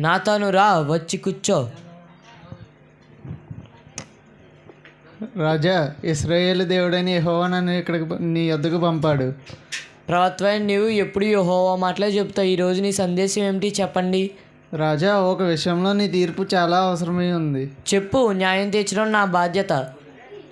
నాతోను రా వచ్చి కూర్చో. రాజా ఇస్రాయేల్ దేవుడని యెహోవా నన్ను ఇక్కడికి నీ వద్దకు పంపాడు. ప్రవక్త నీవు ఎప్పుడు యెహోవా మాటలే చెప్తావు ఈరోజు నీ సందేశం ఏమిటి? చెప్పండి. రాజా ఒక విషయంలో నీ తీర్పు చాలా అవసరమై ఉంది. చెప్పు న్యాయం తీర్చడం నా బాధ్యత.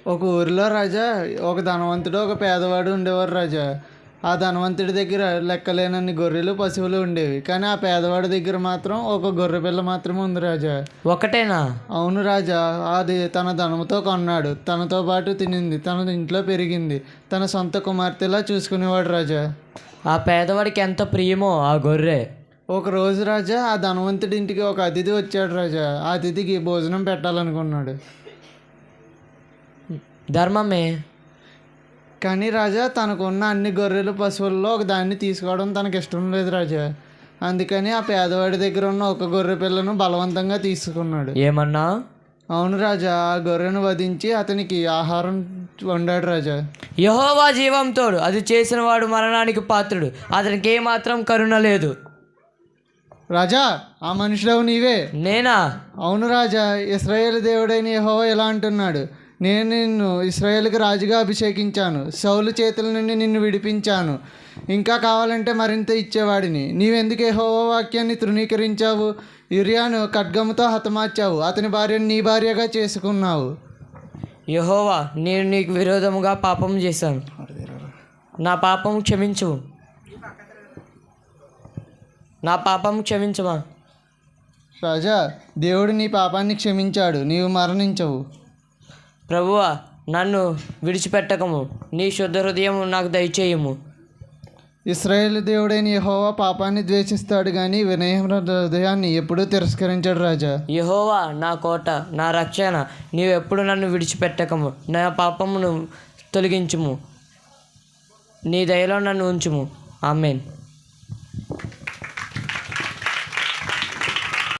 ఒక ఊరిలో రాజా ఒక ధనవంతుడు ఒక పేదవాడు ఉండేవారు రాజా. ఆ ధనవంతుడి దగ్గర లెక్కలేనన్ని గొర్రెలు పశువులు ఉండేవి. కానీ ఆ పేదవాడి దగ్గర మాత్రం ఒక గొర్రె పిల్ల మాత్రమే ఉంది రాజా. ఒకటేనా? అవును రాజా అది తన ధనముతో కొన్నాడు. తనతో పాటు తినింది. తన ఇంట్లో పెరిగింది. తన సొంత కుమార్తెలా చూసుకునేవాడు రాజా. ఆ పేదవాడికి ఎంత ప్రియమో ఆ గొర్రె. ఒక రోజు రాజా ఆ ధనవంతుడి ఇంటికి ఒక అతిథి వచ్చాడు రాజా. ఆ అతిథికి భోజనం పెట్టాలనుకున్నాడు. ధర్మమే. కానీ రాజా తనకున్న అన్ని గొర్రెలు పశువుల్లో ఒక దాన్ని తీసుకోవడం తనకి ఇష్టం లేదు రాజా. అందుకని ఆ పేదవాడి దగ్గర ఉన్న ఒక గొర్రె పిల్లను బలవంతంగా తీసుకున్నాడు. ఏమన్నా? అవును రాజా ఆ గొర్రెను వధించి అతనికి ఆహారం వండాడు రాజా. యహోవా జీవం తోడు అది చేసిన వాడు మరణానికి పాత్రుడు. అతనికి ఏమాత్రం కరుణ లేదు. రాజా ఆ మనుషుడవు నీవే? నేనా? అవును రాజా ఇస్రాయేల్ దేవుడైన యెహోవా ఇలా అంటున్నాడు. నేను నిన్ను ఇస్రాయేల్కి రాజుగా అభిషేకించాను. సౌలు చేతుల నుండి నిన్ను విడిపించాను. ఇంకా కావాలంటే మరింత ఇచ్చేవాడిని. నీవెందుకు యెహోవా వాక్యాన్ని తృణీకరించావు? యురియాను ఖడ్గముతో హతమార్చావు. అతని భార్యను నీ భార్యగా చేసుకున్నావు. యహోవా నేను నీకు విరోధముగా పాపం చేశాను. నా పాపం క్షమించు నా పాపం క్షమించమా? రాజా దేవుడు నీ పాపాన్ని క్షమించాడు. నీవు మరణించవు. ప్రభువా నన్ను విడిచిపెట్టకము. నీ శుద్ధ హృదయం నాకు దయచేయము. ఇస్రాయేల్ దేవుడైన యెహోవా పాపాన్ని ద్వేషిస్తాడు కానీ వినయ హృదయాన్ని ఎప్పుడూ తిరస్కరించాడు రాజా. యహోవా నా కోట నా రక్షణ నీవు ఎప్పుడు నన్ను విడిచిపెట్టకము. నా పాపమును తొలగించుము. నీ దయలో నన్ను ఉంచుము. ఆమెన్.